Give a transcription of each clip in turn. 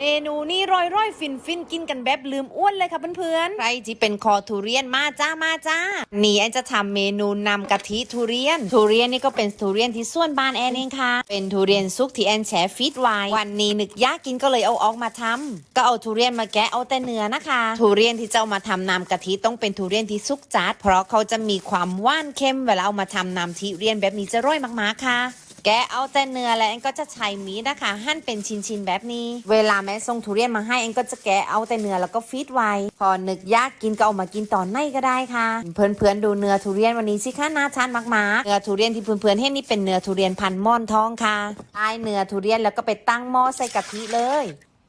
เมนูนี่ร่อยร่อยฟินฟินกินกันแบบลืมอ้วนเลยค่ะเพื่อนๆ ใครที่เป็นคอทุเรียนมาจ้ามาจ้า นี่แอนจะทำเมนูนำกะทิทุเรียน ทุเรียนนี่ก็เป็นทุเรียนที่ส่วนบ้านแอนเองค่ะ เป็นทุเรียนซุกที่แอนแช่ฟีดไว้ วันนี้นึกยากกินก็เลยเอาออกมาทำก็เอาทุเรียนมาแกะเอาแต่เนื้อนะคะ ทุเรียนที่จะเอามาทำน้ำกะทิต้องเป็นทุเรียนที่สุกจัด เพราะเขาจะมีความหวานเค็มเวลาเอามาทำน้ำทุเรียนแบบนี้จะร่อยมากๆค่ะ แกะเอาแต่เนื้อแล้วเอ็นก็จะใช้มีดนะคะหั่นเป็นชิ้นๆแบบนี้ เวลาแม่ส่งทุเรียนมาให้เอ็นก็จะแกะเอาแต่เนื้อแล้วก็ฟีดไว้ พอนึกยากกินก็เอามากินตอนไหนก็ได้ค่ะ เพื่อนๆดูเนื้อทุเรียนวันนี้สิคะน่าทานมากๆเนื้อทุเรียนที่เพื่อนๆเห็นนี่เป็นเนื้อทุเรียนพันม่อนทองค่ะใช้เนื้อทุเรียนแล้วก็ไปตั้งหม้อใส่กะทิเลย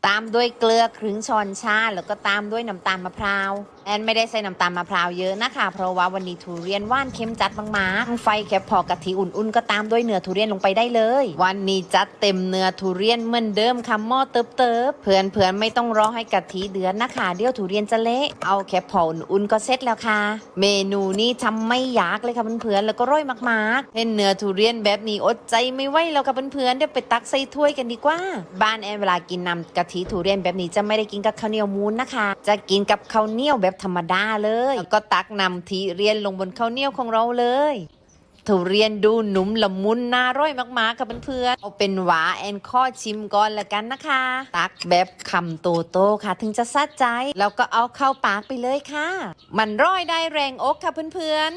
ตามด้วยเกลือครึ่งช้อนชาแล้วก็ตามด้วยน้ำตาลมะพร้าวแอนไม่ได้ใส่น้ำตาลมะพร้าวเยอะนะคะ เพราะว่าวันนี้ทุเรียนว่านเค็มจัดมากๆไฟแค่พอกะทิอุ่นๆก็ตามด้วยเนื้อทุเรียนลงไปได้เลย วันนี้จัดเต็มเนื้อทุเรียนเหมือนเดิมค่ะหม้อเติบเติบๆเพื่อนเพื่อนๆไม่ต้องรอให้กะทิเดือดนะคะ เดี๋ยวทุเรียนจะเละเอาแค่พออุ่นๆก็เสร็จแล้วค่ะ เมนูนี้ทำไม่ยากเลยค่ะเพื่อนๆแล้วก็ร่อยมากๆเห็นเนื้อทุเรียนแบบนี้อดใจไม่ไหวแล้วค่ะเพื่อนๆเดี๋ยวไปตักใส่ถ้วยกันดีกว่า บ้านแอนเวลากินน้ำกะทิทุเรียนแบบนี้จะไม่ได้กินกับข้าวเหนียวมูนนะคะ จะกินกับข้าวเหนียวแบบธรรมดาเลยแล้วก็ตักนำทีเรียนลงบนข้าวเหนียวของเราเลยทุเรียนดูหนุ่มละมุนน่าร่อยมากๆ ค่ะเพื่อนๆ เอาเป็นหวาแอนข้อชิมก่อนละกันนะคะ ตักแบบคำโตโตๆค่ะ ถึงจะซัดใจ แล้วก็เอาเข้าปากไปเลยค่ะ มันร่อยได้แรงอกค่ะเพื่อนๆ